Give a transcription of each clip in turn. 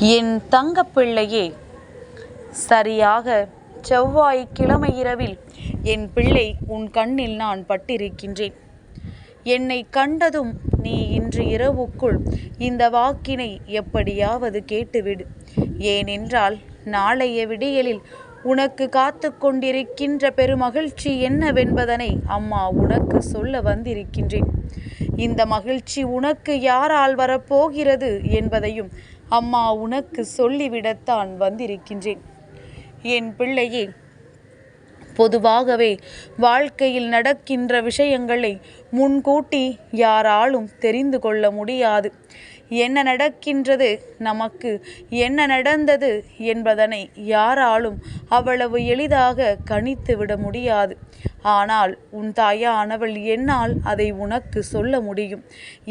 என் தங்கப்பிள்ளையே சரியாக செவ்வாய் கிழமை இரவில் என் பிள்ளை உன் கண்ணில் நான் பட்டிருக்கின்றேன். என்னை கண்டதும் நீ இன்று இரவுக்குள் இந்த வாக்கினை எப்படியாவது கேட்டுவிடு. ஏனென்றால் நாளைய விடியலில் உனக்கு காத்து கொண்டிருக்கின்ற பெருமகிழ்ச்சி என்னவென்பதனை அம்மா உனக்கு சொல்ல வந்திருக்கின்றேன். இந்த மகிழ்ச்சி உனக்கு யாரால் வரப்போகிறது என்பதையும் அம்மா உனக்கு சொல்லிவிடத்தான் வந்திருக்கின்றேன். என் பிள்ளையே பொதுவாகவே வாழ்க்கையில் நடக்கின்ற விஷயங்களை முன்கூட்டி யாராலும் தெரிந்து கொள்ள முடியாது. என்ன நடக்கின்றது நமக்கு என்ன நடந்தது என்பதனை யாராலும் அவ்வளவு எளிதாக கணித்து விட முடியாது. ஆனால் உன் தாயானவள் என்னால் அதை உனக்கு சொல்ல முடியும்.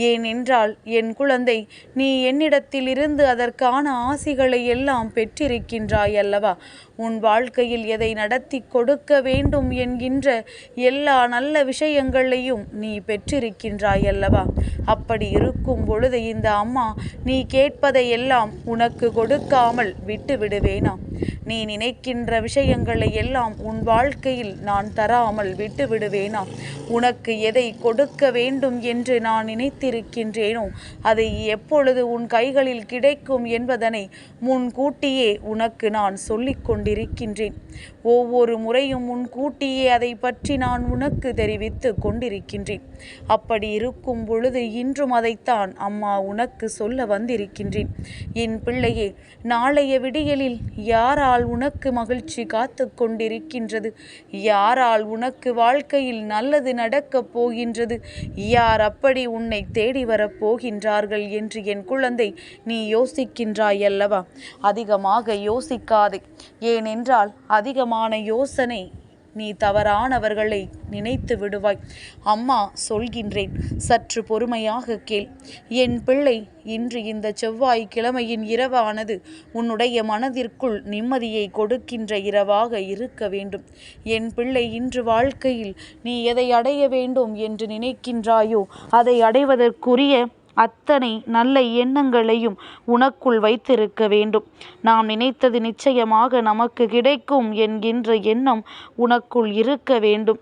ஏனென்றால் என் குழந்தை நீ என்னிடத்திலிருந்து அதற்கான ஆசிகளை எல்லாம் பெற்றிருக்கின்றாய் அல்லவா? உன் வாழ்க்கையில் எதை நடத்தி கொடுக்க வேண்டும் என்கின்ற எல்லா நல்ல விஷயங்களையும் நீ பெற்றிருக்கின்றாய் அல்லவா? அப்படி இருக்கும் பொழுது இந்த அம்மா நீ கேட்பதை எல்லாம் உனக்கு கொடுக்காமல் விட்டு விடுவேனா நீ நினைக்கின்ற விஷயங்களை எல்லாம் உன் வாழ்க்கையில் நான் தராமல் விட்டு விடுவேனா உனக்கு எதை கொடுக்க வேண்டும் என்று நான் நினைத்திருக்கின்றேனோ அதை எப்பொழுது உன் கைகளில் கிடைக்கும் என்பதனை முன்கூட்டியே உனக்கு நான் சொல்லிக் கொண்டிருக்கின்றேன். ஒவ்வொரு முறையும் முன்கூட்டியே அதை பற்றி நான் உனக்கு தெரிவித்து கொண்டிருக்கின்றேன். அப்படி இருக்கும் பொழுது இன்றும் அதைத்தான் அம்மா உனக்கு சொல்ல வந்திருக்கின்றேன். என் பிள்ளையே நாளைய விடியலில் யாரால் உனக்கு மகிழ்ச்சி காத்து கொண்டிருக்கின்றது? யாரால் உனக்கு வாழ்க்கையில் நல்லது நடக்கப் போகின்றது? யார் அப்படி உன்னை தேடி வரப் போகின்றார்கள் என்று என் குழந்தை நீ யோசிக்கின்றாய் அல்லவா அதிகமாக யோசிக்காதே. ஏனென்றால் அதிகமான யோசனை நீ தவறானவர்களை நினைத்து விடுவாய். அம்மா சொல்கின்றேன். சற்று பொறுமையாக கேள். என் பிள்ளை இன்று இந்த செவ்வாய் கிழமையின் இரவானது உன்னுடைய மனதிற்குள் நிம்மதியை கொடுக்கின்ற இரவாக இருக்க வேண்டும். என் பிள்ளை இன்று வாழ்க்கையில் நீ எதை அடைய வேண்டும் என்று நினைக்கின்றாயோ அதை அடைவதற்குரிய அத்தனை நல்ல எண்ணங்களையும் உனக்குள் வைத்திருக்க வேண்டும். நாம் நினைத்தது நிச்சயமாக நமக்கு கிடைக்கும் என்கின்ற எண்ணம் உனக்குள் இருக்க வேண்டும்.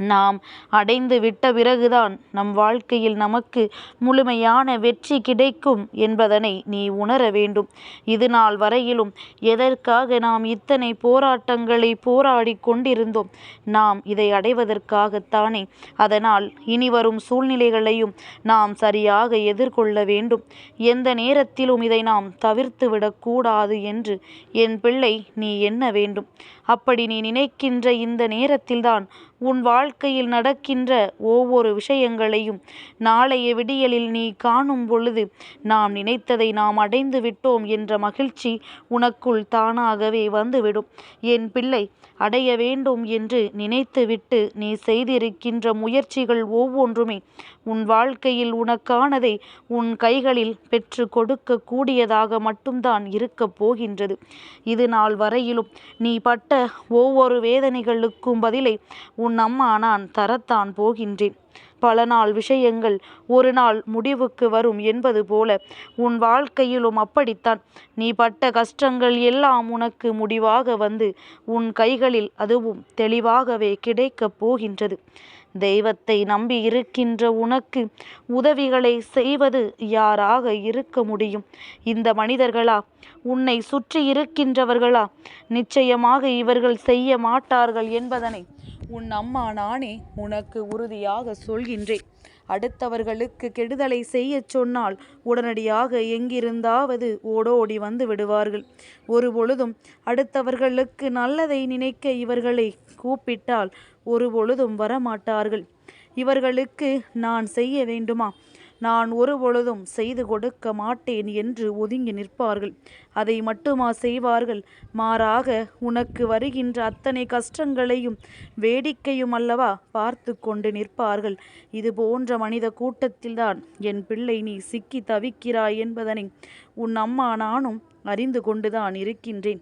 நாம் அடைந்து விட்ட பிறகுதான் நம் வாழ்க்கையில் நமக்கு முழுமையான வெற்றி கிடைக்கும் என்பதனை நீ உணர வேண்டும். இது நாள் வரையிலும் எதற்காக நாம் இத்தனை போராட்டங்களை போராடி கொண்டிருந்தோம்? நாம் இதை அடைவதற்காகத்தானே. அதனால் இனி வரும் சூழ்நிலைகளையும் நாம் சரியாக எதிர்கொள்ள வேண்டும். எந்த நேரத்திலும் இதை நாம் தவிர்த்து விடக்கூடாது என்று என் பிள்ளை நீ எண்ண வேண்டும். அப்படி நீ நினைக்கின்ற இந்த நேரத்தில்தான் உன் வாழ்க்கையில் நடக்கின்ற ஒவ்வொரு விஷயங்களையும் நாளைய விடியலில் நீ காணும் பொழுது நாம் நினைத்ததை நாம் அடைந்து விட்டோம் என்ற மகிழ்ச்சி உனக்குள் தானாகவே வந்துவிடும். என் பிள்ளை அடைய வேண்டும் என்று நினைத்துவிட்டு நீ செய்திருக்கின்ற முயற்சிகள் ஒவ்வொன்றுமே உன் வாழ்க்கையில் உனக்கானதை உன் கைகளில் பெற்று கொடுக்க கூடியதாக மட்டும்தான் இருக்கப் போகின்றது. இது நாள் வரையிலும் நீ பட்ட ஒவ்வொரு வேதனைகளுக்கும் பதிலை உன் அம்மா நான் தரத்தான் போகின்றேன். பல நாள் விஷயங்கள் ஒரு நாள் முடிவுக்கு வரும் என்பது போல உன் வாழ்க்கையிலும் அப்படித்தான். நீ பட்ட கஷ்டங்கள் எல்லாம் உனக்கு முடிவாக வந்து உன் கைகளில் அதுவும் தெளிவாகவே கிடைக்கப் போகின்றது. தெய்வத்தை நம்பி இருக்கின்ற உனக்கு உதவிகளை செய்வது யாராக இருக்க முடியும்? இந்த மனிதர்களா? உன்னை சுற்றி இருக்கின்றவர்களா? நிச்சயமாக இவர்கள் செய்ய மாட்டார்கள் என்பதனை உன் அம்மா நானே உனக்கு உறுதியாக சொல்கின்றேன். அடுத்தவர்களுக்கு கெடுதலை செய்யச் சொன்னால் உடனடியாக எங்கிருந்தாவது ஓடோடி வந்து விடுவார்கள். ஒரு பொழுதும் அடுத்தவர்களுக்கு நல்லதை நினைக்க இவர்களை கூப்பிட்டால் ஒரு பொழுதும் வரமாட்டார்கள். இவர்களுக்கு நான் செய்ய வேண்டுமா? நான் ஒரு பொழுதும் செய்து கொடுக்க மாட்டேன் என்று ஒதுங்கி நிற்பார்கள். அதை மட்டுமா செய்வார்கள்? மாறாக உனக்கு வருகின்ற அத்தனை கஷ்டங்களையும் வேடிக்கையும் அல்லவா பார்த்து கொண்டு நிற்பார்கள். இது போன்ற மனித கூட்டத்தில்தான் என் பிள்ளை நீ சிக்கி தவிக்கிறாய் என்பதனை உன் அம்மா நானும் அறிந்து கொண்டுதான் இருக்கின்றேன்.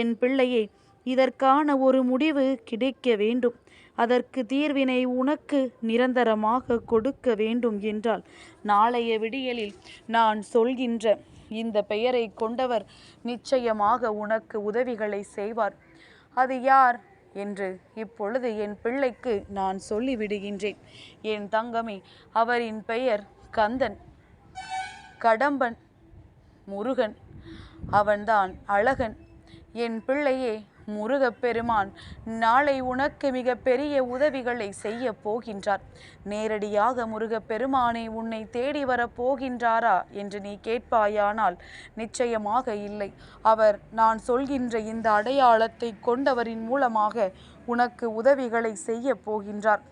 என் பிள்ளையை இதற்கான ஒரு முடிவு கிடைக்க வேண்டும். அதற்கு தீர்வினை உனக்கு நிரந்தரமாக கொடுக்க வேண்டும் என்றால் நாளைய விடியலில் நான் சொல்கின்ற இந்த பெயரை கொண்டவர் நிச்சயமாக உனக்கு உதவிகளை செய்வார். அது யார்? என்று இப்பொழுது என் பிள்ளைக்கு நான் சொல்லிவிடுகின்றேன். என் தங்கமே அவரின் பெயர் கந்தன். கடம்பன் முருகன். அவன்தான் அழகன். என் பிள்ளையே முருகப்பெருமான் நாளை உனக்கு மிக பெரிய உதவிகளை செய்ய போகின்றார். நேரடியாக முருகப்பெருமானை உன்னை தேடி வரப் போகின்றாரா என்று நீ கேட்பாயானால் நிச்சயமாக இல்லை. அவர் நான் சொல்கின்ற இந்த அடையாளத்தை கொண்டவரின் மூலமாக உனக்கு உதவிகளை செய்ய போகின்றார்.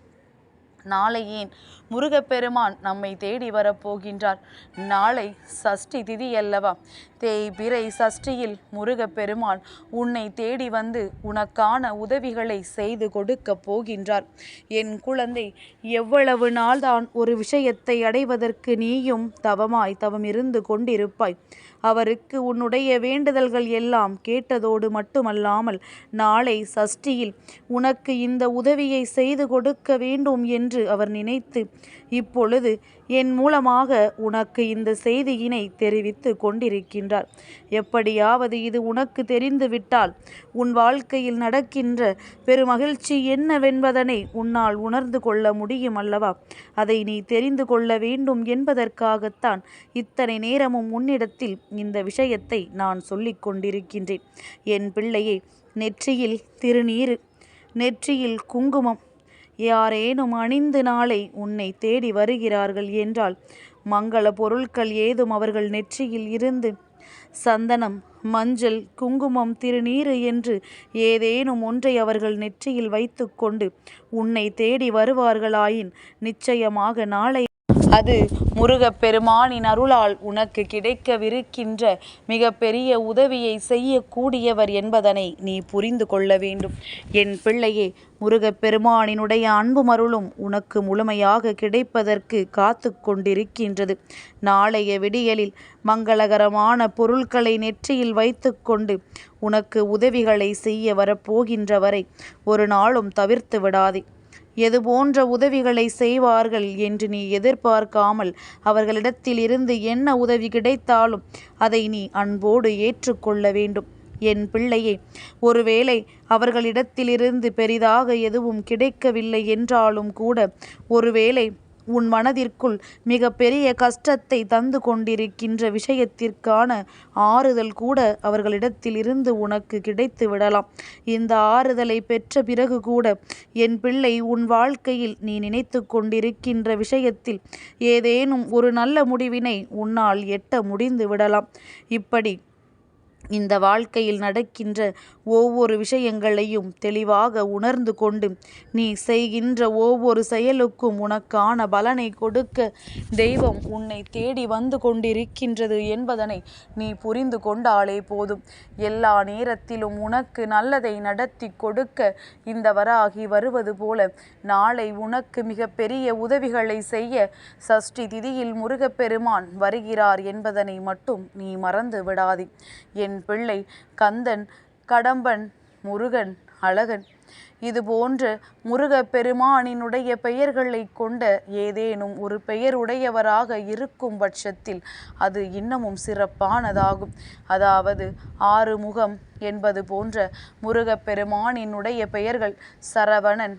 நாளை ஏன் முருகப்பெருமான் நம்மை தேடி வரப்போகின்றார். நாளை சஷ்டி திதி அல்லவா? தேய்பிறை சஷ்டியில் முருகப்பெருமான் உன்னை தேடி வந்து உனக்கான உதவிகளை செய்து கொடுக்க போகின்றார். என் குழந்தை எவ்வளவு நாள்தான் ஒரு விஷயத்தை அடைவதற்கு நீயும் தவமாய் தவம் இருந்து கொண்டிருப்பாய். அவருக்கு உன்னுடைய வேண்டுதல்கள் எல்லாம் கேட்டதோடு மட்டுமல்லாமல் நாளை சஷ்டியில் உனக்கு இந்த உதவியை செய்து கொடுக்க வேண்டும் என்று அவர் நினைத்து இப்பொழுது என் மூலமாக உனக்கு இந்த செய்தியினை தெரிவித்து கொண்டிருக்கின்றார். எப்படியாவது இது உனக்கு தெரிந்துவிட்டால் உன் வாழ்க்கையில் நடக்கின்ற பெருமகிழ்ச்சி என்னவென்பதனை உன்னால் உணர்ந்து கொள்ள முடியும் அல்லவா? அதை நீ தெரிந்து கொள்ள வேண்டும் என்பதற்காகத்தான் இத்தனை நேரமும் உன்னிடத்தில் இந்த விஷயத்தை நான் சொல்லிக் கொண்டிருக்கின்றேன். என் பிள்ளையை நெற்றியில் திருநீர் நெற்றியில் குங்குமம் யாரேனும் அணிந்து நாளை உன்னை தேடி வருகிறார்கள் என்றால் மங்கள பொருட்கள் ஏதும் அவர்கள் நெற்றியில் இருந்து. சந்தனம் மஞ்சள் குங்குமம் திருநீறு என்று ஏதேனும் ஒன்றை அவர்கள் நெற்றியில் வைத்துக்கொண்டு உன்னை தேடி வருவார்களாயின் நிச்சயமாக நாளை அது முருகப்பெருமானின் அருளால் உனக்கு கிடைக்கவிருக்கின்ற மிகப்பெரிய உதவியை செய்யக்கூடியவர் என்பதனை நீ புரிந்து கொள்ள வேண்டும். என் பிள்ளையே முருகப்பெருமானினுடைய அன்பும் அருளும் உனக்கு முழுமையாக கிடைப்பதற்கு காத்து கொண்டிருக்கின்றது. நாளைய விடியலில் மங்களகரமான பொருட்களை நெற்றியில் வைத்துக்கொண்டு உனக்கு உதவிகளை செய்ய வரப்போகின்றவரை ஒரு நாளும் தவிர்த்து விடாதே. எது போன்ற உதவிகளை செய்வார்கள் என்று நீ எதிர்பார்க்காமல் அவர்களிடத்திலிருந்து என்ன உதவி கிடைத்தாலும் அதை நீ அன்போடு ஏற்றுக்கொள்ள வேண்டும். என் பிள்ளையே ஒருவேளை அவர்களிடத்திலிருந்து பெரிதாக எதுவும் கிடைக்கவில்லை என்றாலும் கூட ஒருவேளை உன் மனதிற்குள் மிக பெரிய கஷ்டத்தை தந்து கொண்டிருக்கின்ற விஷயத்திற்கான ஆறுதல் கூட அவர்களிடத்தில் இருந்து உனக்கு கிடைத்து விடலாம். இந்த ஆறுதலை பெற்ற பிறகு கூட என் பிள்ளை உன் வாழ்க்கையில் நீ நினைத்து கொண்டிருக்கின்ற விஷயத்தில் ஏதேனும் ஒரு நல்ல முடிவினை உன்னால் எட்ட முடிந்து விடலாம். இப்படி இந்த வாழ்க்கையில் நடக்கின்ற ஒவ்வொரு விஷயங்களையும் தெளிவாக உணர்ந்து கொண்டு நீ செய்கின்ற ஒவ்வொரு செயலுக்கும் உனக்கான பலனை கொடுக்க தெய்வம் உன்னை தேடி வந்து கொண்டிருக்கின்றது என்பதனை நீ புரிந்து கொண்டாலே போதும். எல்லா நேரத்திலும் உனக்கு நல்லதை நடத்தி கொடுக்க இந்த வராகி வருவது போல நாளை உனக்கு மிக பெரிய உதவிகளை செய்ய சஷ்டி திதியில் முருகப்பெருமான் வருகிறார் என்பதனை மட்டும் நீ மறந்து விடாதே. என் பிள்ளை கந்தன் கடம்பன் முருகன் அழகன். இது போன்ற முருகப் பெருமானினுடைய பெயர்களை கொண்ட ஏதேனும் ஒரு பெயருடையவராக இருக்கும் பட்சத்தில் அது இன்னமும் சிறப்பானதாகும். அதாவது ஆறுமுகம் என்பது போன்ற முருகப்பெருமானினுடைய பெயர்கள் சரவணன்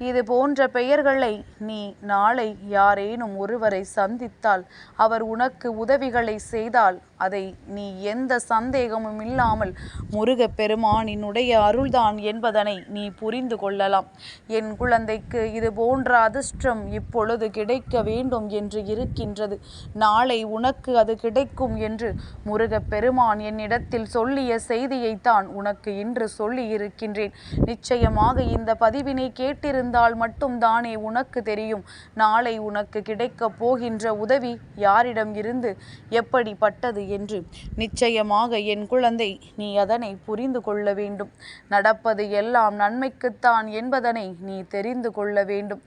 இது போன்ற பெயர்களை நீ நாளை யாரேனும் ஒருவரை சந்தித்தால் அவர் உனக்கு உதவிகளை செய்தால் அதை நீ எந்த சந்தேகமும் இல்லாமல் முருகப் பெருமானினுடைய அருள்தான் என்பதனை நீ புரிந்து கொள்ளலாம். என் குழந்தைக்கு இது போன்ற அதிர்ஷ்டம் இப்பொழுது கிடைக்க வேண்டும் என்று இருக்கின்றது. நாளை உனக்கு அது கிடைக்கும் என்று முருகப் பெருமான் என்னிடத்தில் சொல்லிய செய்தியைத்தான் உனக்கு இன்று சொல்லி இருக்கின்றேன் நிச்சயமாக இந்த பதிவினை கேட்டிருந்த இருந்தால் மட்டும்தானே உனக்கு தெரியும். நாளை உனக்கு கிடைக்கப் போகின்ற உதவி யாரிடம் இருந்து எப்படிப்பட்டது என்று. நிச்சயமாக என் குழந்தை நீ அதனை புரிந்து கொள்ள வேண்டும். நடப்பது எல்லாம் நன்மைக்குத்தான் என்பதனை நீ தெரிந்து கொள்ள வேண்டும்.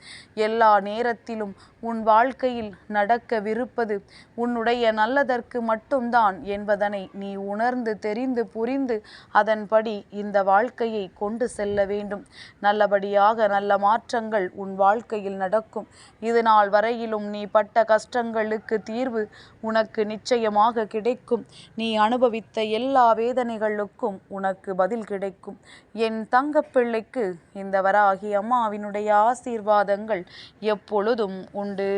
எல்லா நேரத்திலும் உன் வாழ்க்கையில் நடக்கவிருப்பது உன்னுடைய நல்லதற்கு மட்டும்தான் என்பதனை நீ உணர்ந்து தெரிந்து புரிந்து அதன்படி இந்த வாழ்க்கையை கொண்டு செல்ல வேண்டும். நல்லபடியாக நல்ல மாற்றங்கள் உன் வாழ்க்கையில் நடக்கும். இதனால் வரையிலும் நீ பட்ட கஷ்டங்களுக்கு தீர்வு உனக்கு நிச்சயமாக கிடைக்கும். நீ அனுபவித்த எல்லா வேதனைகளுக்கும் உனக்கு பதில் கிடைக்கும். என் தங்கப்பிள்ளைக்கு இந்த வராகி அம்மாவினுடைய ஆசீர்வாதங்கள் எப்பொழுதும் உண்டு.